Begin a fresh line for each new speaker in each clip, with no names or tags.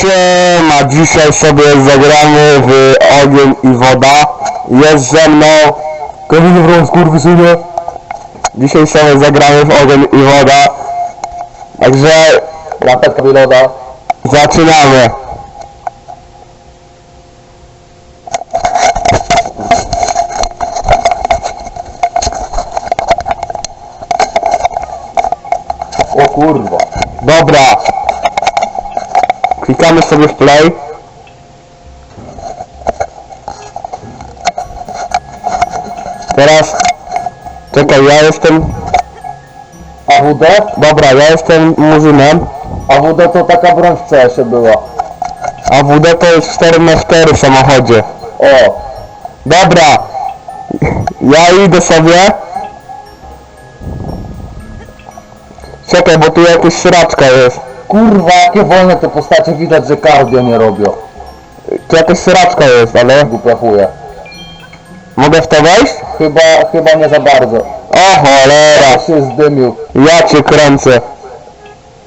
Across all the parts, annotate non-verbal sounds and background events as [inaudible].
Siema, dzisiaj sobie zagramy w ogień i woda. Jest ze mną Kevin Wrąc, kurwysynie. Dzisiaj sobie zagramy w ogień i woda. Także
Lampeczka wyloda.
zaczynamy.
O kurwa.
Dobra. Klikamy sobie w play. Teraz czekaj, ja jestem.
AWD?
Dobra, ja jestem murzynem.
AWD to taka broń w CS-ie była.
A WD to jest 4 na 4 w samochodzie.
O.
Dobra. Ja idę sobie. Czekaj, bo tu jakaś sraczka jest.
Kurwa, jakie wolne te postacie widać, że cardio nie robią.
Tu jakaś sraczka jest, ale...
Głupia chuje.
Mogę w to wejść?
Chyba, chyba nie za bardzo.
O cholera.
Ja się zdymił.
Ja cię kręcę.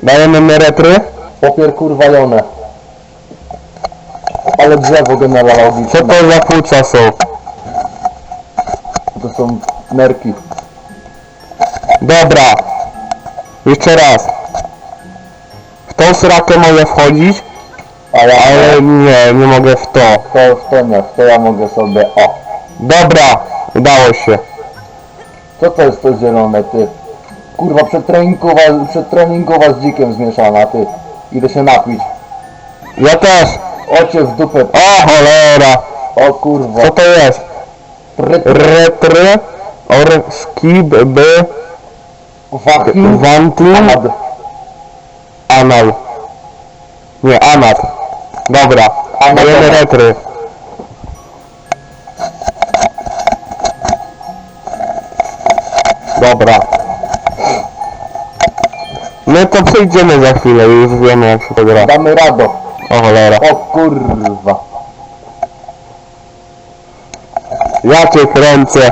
Dajemy meretry.
Popier kurwa jone. Ale drzewo
Co
genealogiczne.
to za płuca są?
To są nerki.
Dobra. Jeszcze raz. W tą srakę mogę wchodzić,
A ja,
ale nie, nie mogę w to.
to, w to nie, w to ja mogę sobie, o.
Dobra, udało się.
Co to jest to zielone, ty? Kurwa, przedtreningowa, przedtreningowa z dzikiem zmieszana, ty. Idę się napić.
Ja też.
Ocie w dupę.
O cholera.
O kurwa.
Co to jest?
Pryt,
Retry or skib by
fucking
wantin
mad.
Anal. Nie, anat. Dobra. Dajemy retry. Dobra. My to przejdziemy za chwilę, już wiemy jak się to gra.
Damy rado.
O cholera.
O kurwa.
Ja cię kręcę.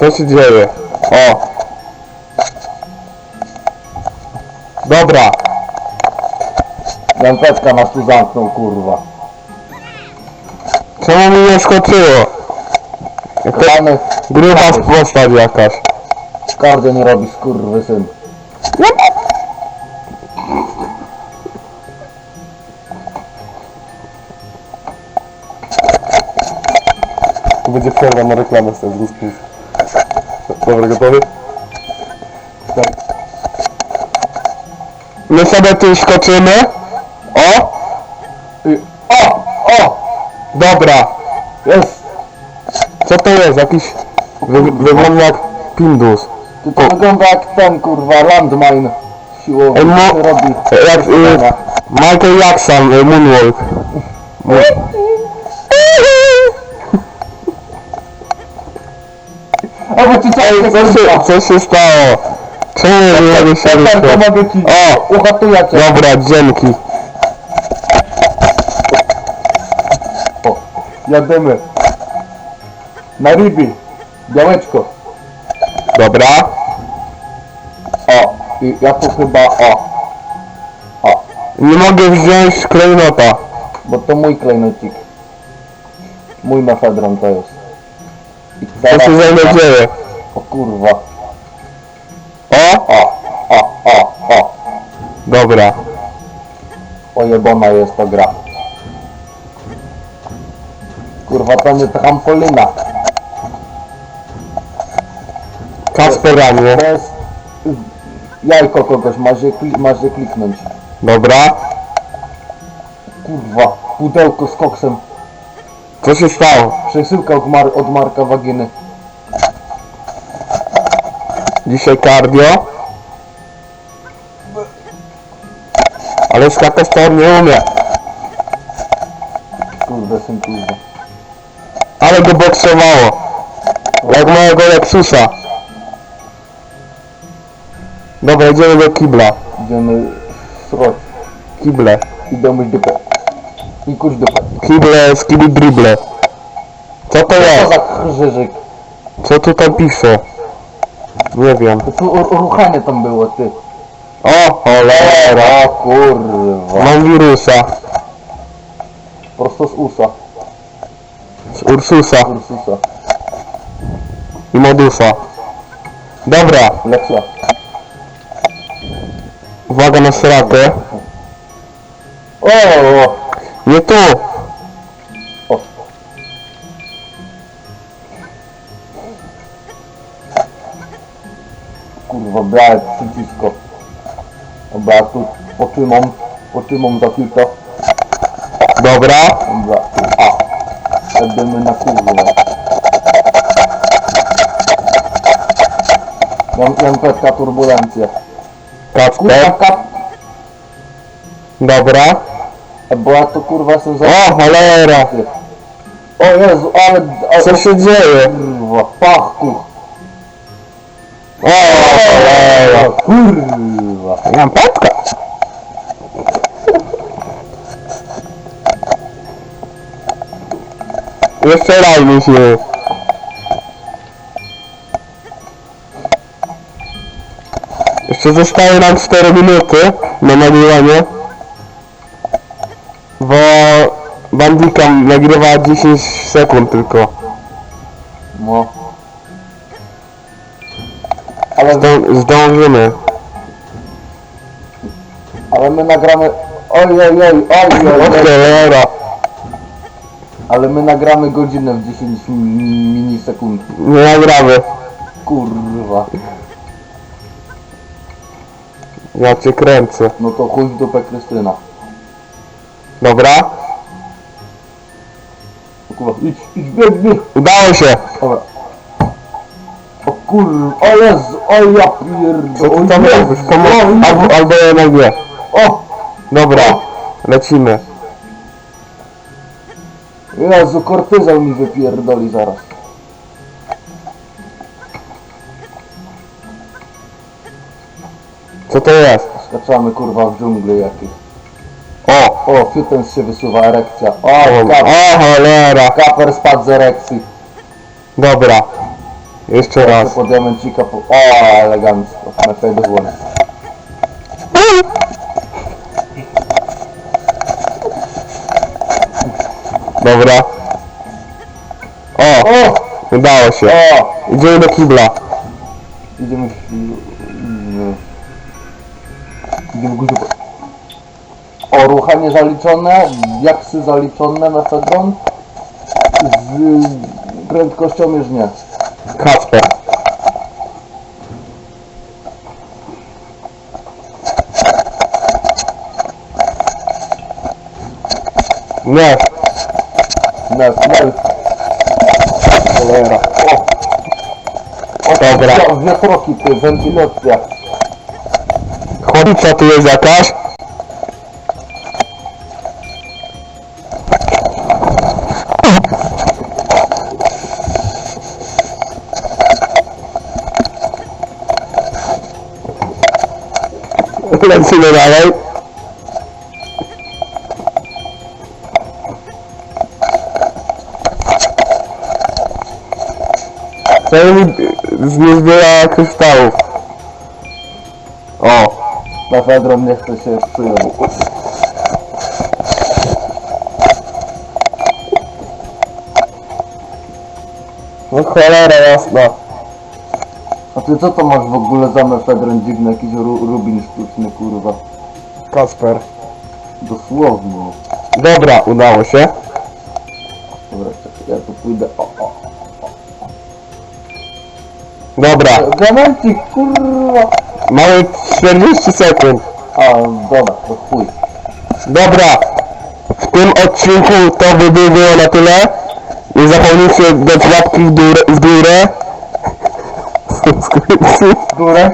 Co się dzieje? O. Dobra.
Lampeczka nas tu zamknął, kurwa.
Czemu mi nie skoczyło? Jaka
Damy
gruba postać jakaś.
kardio nie robisz, kurwy syn.
Tu będzie przerwa na reklamę z tego Dobra, gotowy? Tak. My sobie tu skoczymy. O! I- O! O! Dobra.
Jest!
Co to jest? Jakiś... Wy, wygląda jak Pindus.
Ty to wygląda jak ten, kurwa, landmine. Siłowy,
Ej, mo-
robi.
Jak... Y, Michael Jackson, y, Moonwalk. [laughs]
ty co,
się, co się stało? Czemu nie mogę się
ci.
O!
Uchatuję cię.
Dobra, dzięki.
O, jadymy. Na rybi. Białeczko.
Dobra.
O, i ja tu chyba, o. O,
Nie mogę wziąć klejnota.
bo to mój klejnocik. Mój mefedron to jest. I
Co się ze mną dzieje?
O kurwa.
O!
O, o, o, o.
Dobra.
Ojebana jest to gra. Kurwa, to nie trampolina.
Kasperanie.
To jest y, jajko kogoś, masz je, kli, masz je kliknąć.
Dobra.
Kurwa, pudełko z koksem.
Co się stało?
Przesyłka od, mar od Marka Waginy.
Dzisiaj cardio. Ale skakać to nie umie.
Kurde, syn kurwa.
Ale go boksowało. Jak mojego Lexusa. Dobra, idziemy do kibla.
Idziemy sroć.
Kible.
I do myć dupę. I kurz dupę.
Kible, skibli dribble. Co to
Co
jest?
za krzyżyk?
Co tutaj pisze? Nie wiem.
To tu uruchanie tam było, ty.
O, cholera.
Kurwa.
Mam wirusa.
Prosto z usa.
Z Ursusa
Ursusa.
i Modusa. Dobra,
Lepsza.
uwaga na srakę.
O, o,
Nie tu.
Kurwa, brałem przycisko. Dobra, tu poczymam, poczymam za kilka.
Dobra.
Dobra, a. Będziemy na kurwa. Mam MPK turbulencję. Kurwa,
Kacper.
kap...
Dobra.
Bo ja to kurwa jestem za...
O, cholera.
O Jezu, ale... ale
Co się dzieje?
Kurwa, pachku.
O.
Kurwa.
Lampetka. Jeszcze raz musimy. Jeszcze zostały nam 4 minuty na nagrywanie. Bo Bandicam nagrywa 10 sekund tylko.
No. Ale,
Zdą zdążymy.
ale my nagramy... Oj, oj, oj, oj, oj, oj.
cholera.
Ale my nagramy godzinę w 10 mi- minisekund.
Nie nagramy.
Kurwa.
Ja cię kręcę.
No to chuj w dupę Krystyna.
Dobra?
Kurwa, idź, idź, bieg, bieg.
Udało się.
Dobra. Kurwa, o Jezu, o ja
Co
pierdolę.
Komu... Albo, albo nie.
O,
Dobra, lecimy.
Jezu, kortyzol mi wypierdoli zaraz.
Co to jest?
Skaczamy kurwa w dżungli jakieś.
O!
O, fiutens się wysuwa, erekcja. O,
O,
kap,
o cholera!
kaper spadł z erekcji.
Dobra. Jeszcze raz.
Po diamencika, po... O, elegancko. Na fajdę włącz.
Dobra. O!
O,
Udało się.
o,
Idziemy do kibla.
idziemy w... Idziemy w górę. O, ruchanie zaliczone, jaksy zaliczone na Fedron. Z prędkością już nie.
Kacper. Nie.
Nie, nie.
Cholera.
O,
Dobra.
o, wiatroki, ty, wentylacja.
Chłodnica tu jest jakaś. Lecimy dalej. Z nie zbiera kryształów? O,
Na Fedron nie chce się przyjąć.
no cholera jasna.
Ty co to masz w ogóle za mefedron dziwny, jakiś ru, rubin sztuczny, kurwa?
Kasper.
Dosłownie.
Dobra, udało się.
Dobra, czekaj, ja tu pójdę, o, o.
Dobra,
Diamencik, kurwa!
mamy 40 sekund.
A, dobra, to chuj.
Dobra, w tym odcinku to by było na tyle. Nie zapomnijcie dać łapki w górę, w górę. Subskrypcji,
Górę?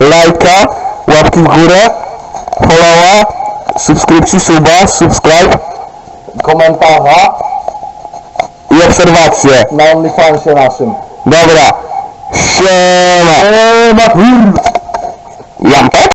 lajka, łapki w górę, followa, subskrypcji, suba, subscribe
Komentarza
i obserwacje.
na OnlyFansie naszym.
Dobra, siema. Siema. Lampę?